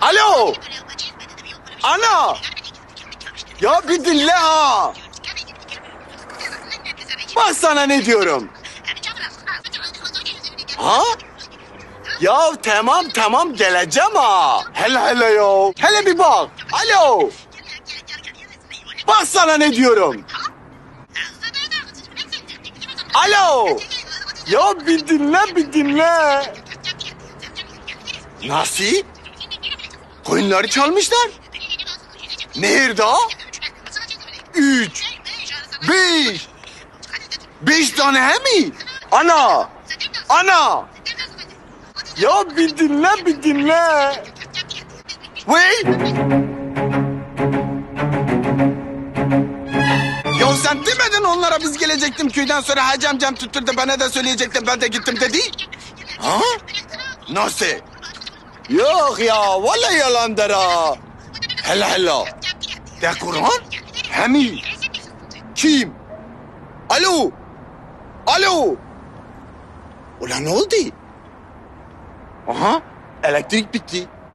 Alo. Ana. Ya bir dinle ha. Bak sana ne diyorum. Ha? Ya tamam tamam geleceğim ha. Hele hele yo. Hele bir bak. Alo. Bak sana ne diyorum. Alo. Ya bir dinle bir dinle. Nasıl? Koyunları çalmışlar. Nerede? Üç. Beş. Beş tane he mi? Ana. Ana. Ya bir dinle bir dinle. Wait. Ya sen demedin onlara biz gelecektim köyden sonra hacı amcam tutturdu bana da söyleyecektim ben de gittim dedi. Ha? Nasıl? Yok ya vallahi yalandır ha. Hele hele. De Kur'an? Hemi. Kim? Alo. Alo. Ulan ne oldu? Aha elektrik bitti.